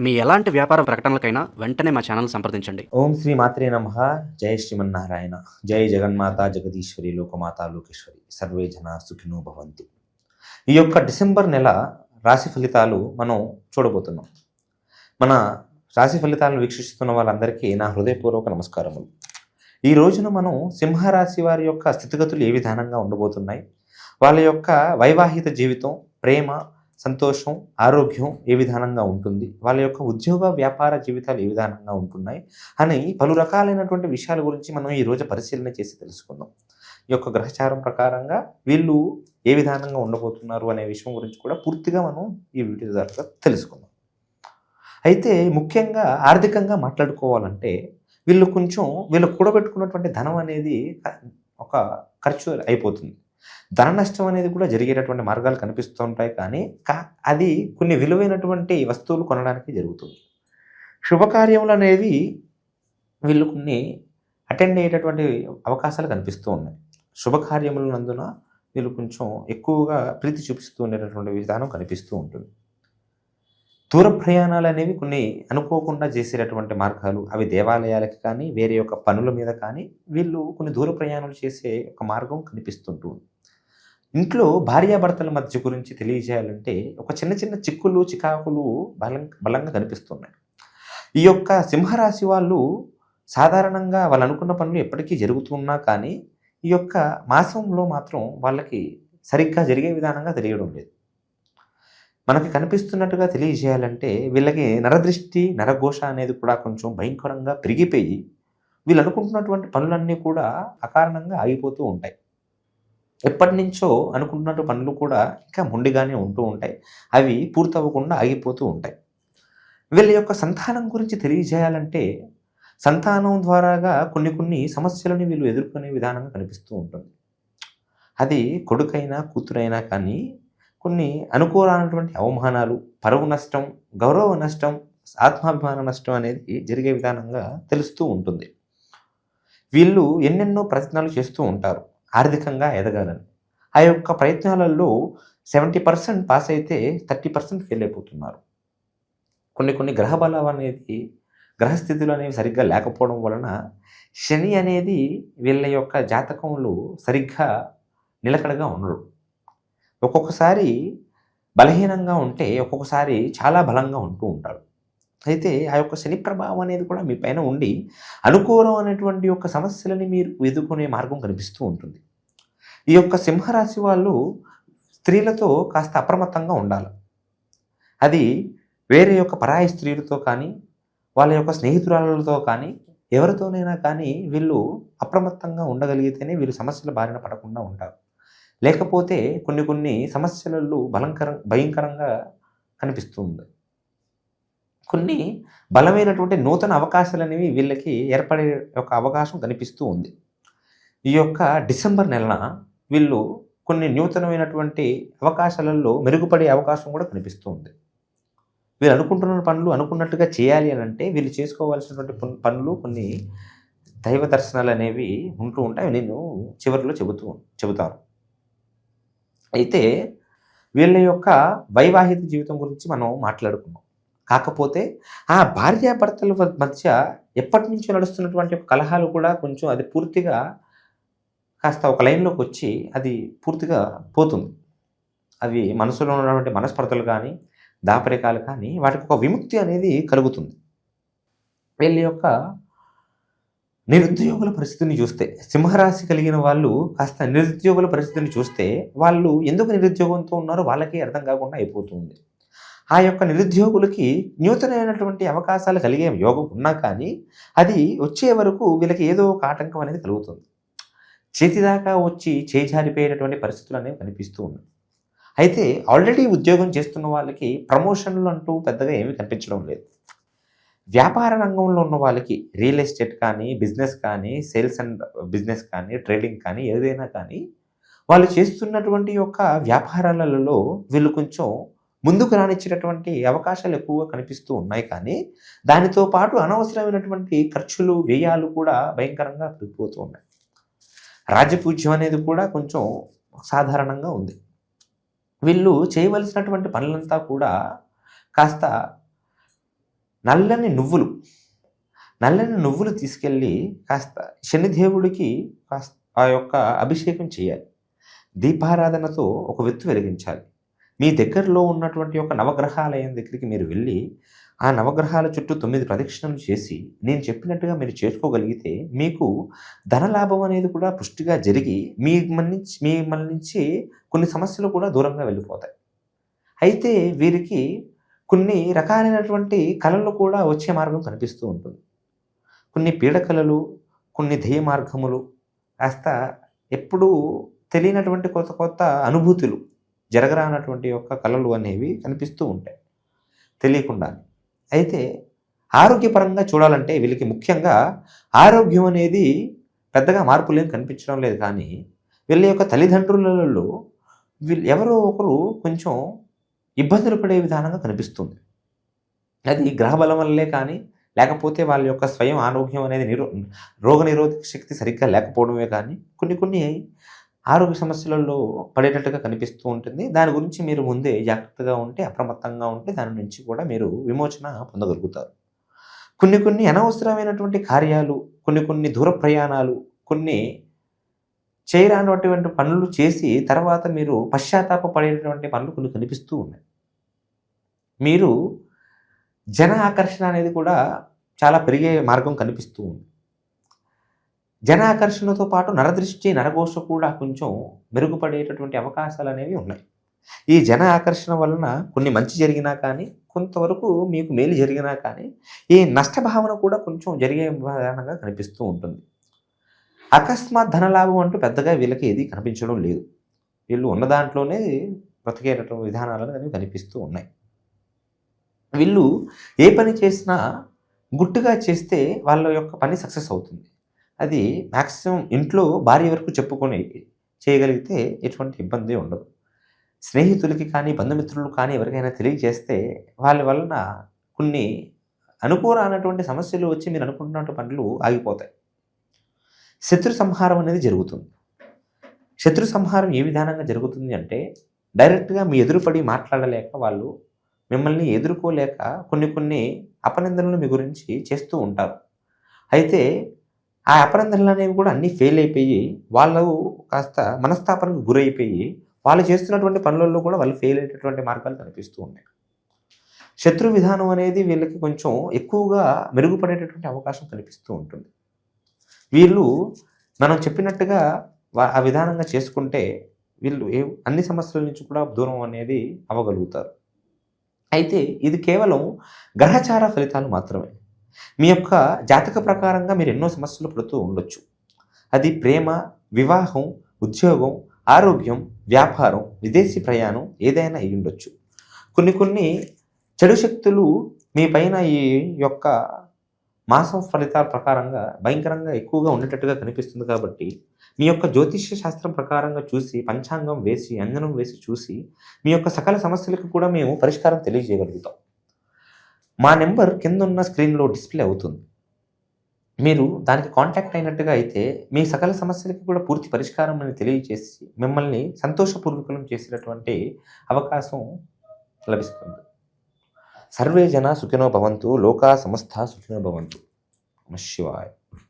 మీ ఎలాంటి వ్యాపార ప్రకటనలకైనా వెంటనే మా ఛానల్ సంప్రదించండి. ఓం శ్రీ మాత్రే నమ. జయ శ్రీమన్నారాయణ. జై జగన్మాత జగదీశ్వరి లోకమాత లోకేశ్వరి. సర్వే జన సుఖినో భవంతు. ఈ యొక్క డిసెంబర్ నెల రాశి ఫలితాలు మనం చూడబోతున్నాం. మన రాశి ఫలితాలను వీక్షిస్తున్న వాళ్ళందరికీ నా హృదయపూర్వక నమస్కారములు. ఈ రోజున మనం సింహరాశి వారి యొక్క స్థితిగతులు ఏ విధానంగా ఉండబోతున్నాయి? వాళ్ళ యొక్క వైవాహిక జీవితం ప్రేమ సంతోషం ఆరోగ్యం ఏ విధానంగా ఉంటుంది? వాళ్ళ యొక్క ఉద్యోగ వ్యాపార జీవితాలు ఏ విధానంగా ఉంటున్నాయి? అని పలు రకాలైనటువంటి విషయాల గురించి మనం ఈ రోజు పరిశీలన చేసి తెలుసుకుందాం. ఈ యొక్క గ్రహచారం ప్రకారంగా వీళ్ళు ఏ విధానంగా ఉండబోతున్నారు అనే విషయం గురించి కూడా పూర్తిగా మనం ఈ వీడియో ద్వారా తెలుసుకుందాం. అయితే ముఖ్యంగా ఆర్థికంగా మాట్లాడుకోవాలంటే వీళ్ళు కొంచెం వీళ్ళు కూడబెట్టుకున్నటువంటి ధనం అనేది ఒక ఖర్చు అయిపోతుంది. ధన నష్టం అనేది కూడా జరిగేటటువంటి మార్గాలు కనిపిస్తూ ఉంటాయి కానీ కా అది కొన్ని విలువైనటువంటి వస్తువులు కొనడానికి జరుగుతుంది. శుభకార్యములు అనేవి వీళ్ళు కొన్ని అటెండ్ అయ్యేటటువంటి అవకాశాలు కనిపిస్తూ ఉన్నాయి. శుభకార్యముల నందున వీళ్ళు కొంచెం ఎక్కువగా ప్రీతి చూపిస్తూ ఉండేటటువంటి విధానం కనిపిస్తూ ఉంటుంది. దూర ప్రయాణాలు అనేవి కొన్ని అనుకోకుండా చేసేటటువంటి మార్గాలు అవి దేవాలయాలకి కానీ వేరే యొక్క పనుల మీద కానీ వీళ్ళు కొన్ని దూర ప్రయాణాలు చేసే ఒక మార్గం కనిపిస్తుంటుంది. ఇంట్లో భార్యాభర్తల మధ్య గురించి తెలియజేయాలంటే ఒక చిన్న చిన్న చిక్కులు చికాకులు బలం బలంగా కనిపిస్తున్నాయి. ఈ యొక్క సింహరాశి వాళ్ళు సాధారణంగా వాళ్ళు అనుకున్న పనులు ఎప్పటికీ జరుగుతున్నా కానీ ఈ యొక్క మాసంలో మాత్రం వాళ్ళకి సరిగ్గా జరిగే విధానంగా తెలియడం లేదు. మనకి కనిపిస్తున్నట్టుగా తెలియజేయాలంటే వీళ్ళకి నరదృష్టి నరఘోష అనేది కూడా కొంచెం భయంకరంగా పెరిగిపోయి వీళ్ళు అనుకుంటున్నటువంటి పనులన్నీ కూడా అకారణంగా ఆగిపోతూ ఉంటాయి. ఎప్పటి నుంచో అనుకుంటున్నట్టు పనులు కూడా ఇంకా మొండిగానే ఉంటూ ఉంటాయి. అవి పూర్తవ్వకుండా ఆగిపోతూ ఉంటాయి. వీళ్ళ యొక్క సంతానం గురించి తెలియజేయాలంటే సంతానం ద్వారాగా కొన్ని కొన్ని సమస్యలను వీళ్ళు ఎదుర్కొనే విధానంగా కనిపిస్తూ ఉంటుంది. అది కొడుకైనా కూతురైనా కానీ కొన్ని అనుకూలమైనటువంటి అవమానాలు పరువు నష్టం గౌరవ నష్టం ఆత్మాభిమాన నష్టం అనేది జరిగే విధానంగా తెలుస్తూ ఉంటుంది. వీళ్ళు ఎన్నెన్నో ప్రయత్నాలు చేస్తూ ఉంటారు. ఆర్థికంగా ఎదగాలని. ఆ యొక్క ప్రయత్నాలలో సెవెంటీ పర్సెంట్ పాస్ అయితే థర్టీ పర్సెంట్ ఫెయిల్ అయిపోతున్నారు. కొన్ని కొన్ని గ్రహ బలం అనేది గ్రహస్థితులు అనేవి సరిగ్గా లేకపోవడం వలన శని అనేది వీళ్ళ యొక్క జాతకంలో సరిగ్గా నిలకడగా ఉండడు. ఒక్కొక్కసారి బలహీనంగా ఉంటే ఒక్కొక్కసారి చాలా బలంగా ఉంటూ ఉంటాడు. అయితే ఆ యొక్క శని ప్రభావం అనేది కూడా మీ పైన ఉండి అనుకూలం అనేటువంటి యొక్క సమస్యలని మీరు ఎదుర్కొనే మార్గం కనిపిస్తూ ఉంటుంది. ఈ యొక్క సింహరాశి వాళ్ళు స్త్రీలతో కాస్త అప్రమత్తంగా ఉండాలి. అది వేరే యొక్క పరాయి స్త్రీలతో కానీ వాళ్ళ యొక్క స్నేహితురాలతో కానీ ఎవరితోనైనా కానీ వీళ్ళు అప్రమత్తంగా ఉండగలిగితేనే వీళ్ళు సమస్యల బారిన పడకుండా ఉంటారు. లేకపోతే కొన్ని కొన్ని సమస్యలలో బలంకర భయంకరంగా కనిపిస్తుంది కొన్ని బలమైనటువంటి నూతన అవకాశాలు అనేవి వీళ్ళకి ఏర్పడే ఒక అవకాశం కనిపిస్తూ ఉంది. ఈ యొక్క డిసెంబర్ నెలన వీళ్ళు కొన్ని నూతనమైనటువంటి అవకాశాలలో మెరుగుపడే అవకాశం కూడా కనిపిస్తూ ఉంది. వీళ్ళు అనుకుంటున్న పనులు అనుకున్నట్టుగా చేయాలి అని అంటే వీళ్ళు చేసుకోవాల్సినటువంటి పనులు కొన్ని దైవ దర్శనాలు అనేవి ఉంటూ ఉంటాయి. నేను చివరిలో చెబుతూ చెబుతాను. అయితే వీళ్ళ యొక్క వైవాహిక జీవితం గురించి మనం మాట్లాడుకున్నాం. కాకపోతే ఆ భార్యాభర్తల మధ్య ఎప్పటి నుంచో నడుస్తున్నటువంటి కలహాలు కూడా కొంచెం అది పూర్తిగా కాస్త ఒక లైన్లోకి వచ్చి అది పూర్తిగా పోతుంది. అవి మనసులో ఉన్నటువంటి మనస్పర్ధలు కానీ దాపరికాలు కానీ వాటికి ఒక విముక్తి అనేది కలుగుతుంది. వీళ్ళ యొక్క నిరుద్యోగుల పరిస్థితిని చూస్తే సింహరాశి కలిగిన వాళ్ళు కాస్త నిరుద్యోగుల పరిస్థితిని చూస్తే వాళ్ళు ఎందుకు నిరుద్యోగంతో ఉన్నారో వాళ్ళకే అర్థం కాకుండా అయిపోతుంది. ఆ యొక్క నిరుద్యోగులకి నూతనమైనటువంటి అవకాశాలు కలిగే యోగం ఉన్నా కానీ అది వచ్చే వరకు వీళ్ళకి ఏదో ఒక ఆటంకం అనేది కలుగుతుంది. చేతిదాకా వచ్చి చేజారిపోయేటటువంటి పరిస్థితులు అనేవి కనిపిస్తూ ఉన్నాయి. అయితే ఆల్రెడీ ఉద్యోగం చేస్తున్న వాళ్ళకి ప్రమోషన్లు అంటూ పెద్దగా ఏమీ కనిపించడం లేదు. వ్యాపార రంగంలో ఉన్న వాళ్ళకి రియల్ ఎస్టేట్ కానీ బిజినెస్ కానీ సేల్స్ అండ్ బిజినెస్ కానీ ట్రేడింగ్ కానీ ఏదైనా కానీ వాళ్ళు చేస్తున్నటువంటి యొక్క వ్యాపారాలలో వీళ్ళు కొంచెం ముందుకు రానిచ్చేటటువంటి అవకాశాలు ఎక్కువగా కనిపిస్తూ ఉన్నాయి కానీ దానితో పాటు అనవసరమైనటువంటి ఖర్చులు వ్యయాలు కూడా భయంకరంగా పెరిగిపోతూ ఉన్నాయి. రాజపూజ్యం అనేది కూడా కొంచెం సాధారణంగా ఉంది. వీళ్ళు చేయవలసినటువంటి పనులంతా కూడా కాస్త నల్లని నువ్వులు నల్లని నువ్వులు తీసుకెళ్ళి కాస్త శనిదేవుడికి కాస్త ఆ యొక్క అభిషేకం చేయాలి. దీపారాధనతో ఒక వెత్తు వెలిగించాలి. మీ దగ్గరలో ఉన్నటువంటి ఒక నవగ్రహాలయం దగ్గరికి మీరు వెళ్ళి ఆ నవగ్రహాల చుట్టూ తొమ్మిది ప్రదక్షిణలు చేసి నేను చెప్పినట్టుగా మీరు చేసుకోగలిగితే మీకు ధనలాభం అనేది కూడా పుష్టిగా జరిగి మీ నుంచి మిమ్మల్ని నుంచి కొన్ని సమస్యలు కూడా దూరంగా వెళ్ళిపోతాయి. అయితే వీరికి కొన్ని రకాలైనటువంటి కళలు కూడా వచ్చే మార్గం కనిపిస్తూ ఉంటుంది. కొన్ని పీడకలలు కొన్ని ధ్యేయ మార్గములు కాస్త ఎప్పుడూ తెలియనటువంటి కొత్త కొత్త అనుభూతులు జరగరానటువంటి యొక్క కళలు అనేవి కనిపిస్తూ ఉంటాయి. తెలియకుండా అయితే ఆరోగ్యపరంగా చూడాలంటే వీళ్ళకి ముఖ్యంగా ఆరోగ్యం అనేది పెద్దగా మార్పులేం కనిపించడం లేదు కానీ వీళ్ళ యొక్క తల్లిదండ్రులలో వీళ్ళు ఎవరో ఒకరు కొంచెం ఇబ్బందులు పడే విధానంగా కనిపిస్తుంది. అది గ్రహబలం వల్లే కానీ లేకపోతే వాళ్ళ యొక్క స్వయం ఆరోగ్యం అనేది నిరో రోగ నిరోధక శక్తి సరిగ్గా లేకపోవడమే కానీ కొన్ని కొన్ని ఆరోగ్య సమస్యలలో పడేటట్టుగా కనిపిస్తూ ఉంటుంది. దాని గురించి మీరు ముందే జాగ్రత్తగా ఉంటే అప్రమత్తంగా ఉంటే దాని నుంచి కూడా మీరు విమోచన పొందగలుగుతారు. కొన్ని కొన్ని అనవసరమైనటువంటి కార్యాలు కొన్ని కొన్ని దూర ప్రయాణాలు కొన్ని చేయరానటువంటి పనులు చేసి తర్వాత మీరు పశ్చాత్తాప పడేటటువంటి పనులు కొన్ని కనిపిస్తూ ఉన్నాయి. మీరు జన ఆకర్షణ అనేది కూడా చాలా పెరిగే మార్గం కనిపిస్తూ ఉంది. జన ఆకర్షణతో పాటు నరదృష్టి నరఘోష కూడా కొంచెం మెరుగుపడేటటువంటి అవకాశాలు అనేవి ఉన్నాయి. ఈ జన ఆకర్షణ వలన కొన్ని మంచి జరిగినా కానీ కొంతవరకు మీకు మేలు జరిగినా కానీ ఈ నష్టభావన కూడా కొంచెం జరిగే విధానంగా కనిపిస్తూ ఉంటుంది. అకస్మాత్ ధనలాభం అంటూ పెద్దగా వీళ్ళకి ఏది కనిపించడం లేదు. వీళ్ళు ఉన్న దాంట్లోనే బ్రతికేటటువంటి విధానాలు అనేవి కనిపిస్తూ ఉన్నాయి. వీళ్ళు ఏ పని చేసినా గుట్టుగా చేస్తే వాళ్ళ యొక్క పని సక్సెస్ అవుతుంది. అది మ్యాక్సిమం ఇంట్లో భార్య వరకు చెప్పుకొని చేయగలిగితే ఎటువంటి ఇబ్బంది ఉండదు. స్నేహితులకి కానీ బంధుమిత్రులు కానీ ఎవరికైనా తెలియజేస్తే వాళ్ళ వలన కొన్ని అనుకూలమైనటువంటి సమస్యలు వచ్చి మీరు అనుకుంటున్నటువంటి పనులు ఆగిపోతాయి. శత్రు సంహారం అనేది జరుగుతుంది. శత్రు సంహారం ఏ విధానంగా జరుగుతుంది అంటే డైరెక్ట్గా మీ ఎదురుపడి మాట్లాడలేక వాళ్ళు మిమ్మల్ని ఎదుర్కోలేక కొన్ని కొన్ని అపనిందనలు మీ గురించి చేస్తూ ఉంటారు. అయితే ఆ అపనిందనలు అనేవి కూడా అన్నీ ఫెయిల్ అయిపోయి వాళ్ళు కాస్త మనస్తాపనకు గురైపోయి వాళ్ళు చేస్తున్నటువంటి పనులలో కూడా వాళ్ళు ఫెయిల్ అయ్యేటటువంటి మార్గాలు కనిపిస్తూ ఉన్నాయి. శత్రు విధానం అనేది వీళ్ళకి కొంచెం ఎక్కువగా మెరుగుపడేటటువంటి అవకాశం కనిపిస్తూ ఉంటుంది. వీళ్ళు మనం చెప్పినట్టుగా ఆ విధానంగా చేసుకుంటే వీళ్ళు ఏ అన్ని సమస్యల నుంచి కూడా దూరం అనేది అవ్వగలుగుతారు. అయితే ఇది కేవలం గ్రహచార ఫలితాలు మాత్రమే. మీ యొక్క జాతక ప్రకారంగా మీరు ఎన్నో సమస్యలు పడుతూ ఉండొచ్చు. అది ప్రేమ వివాహం ఉద్యోగం ఆరోగ్యం వ్యాపారం విదేశీ ప్రయాణం ఏదైనా అయి ఉండొచ్చు. కొన్ని కొన్ని చెడు శక్తులు మీ పైన ఈ యొక్క మాసం ఫలితాల ప్రకారంగా భయంకరంగా ఎక్కువగా ఉండేటట్టుగా కనిపిస్తుంది కాబట్టి మీ యొక్క జ్యోతిష్య శాస్త్రం ప్రకారంగా చూసి పంచాంగం వేసి అంజనం వేసి చూసి మీ యొక్క సకల సమస్యలకు కూడా మేము పరిష్కారం తెలియజేయగలుగుతాం. మా నెంబర్ కింద ఉన్న స్క్రీన్లో డిస్ప్లే అవుతుంది. మీరు దానికి కాంటాక్ట్ అయినట్టుగా అయితే మీ సకల సమస్యలకి కూడా పూర్తి పరిష్కారం అని తెలియజేసి మిమ్మల్ని సంతోషపూర్వకం చేసినటువంటి అవకాశం లభిస్తుంది. సర్వే జన సుఖినో భవంతు లోకా సమస్త సుఖినో భవంతు. శివాయ్.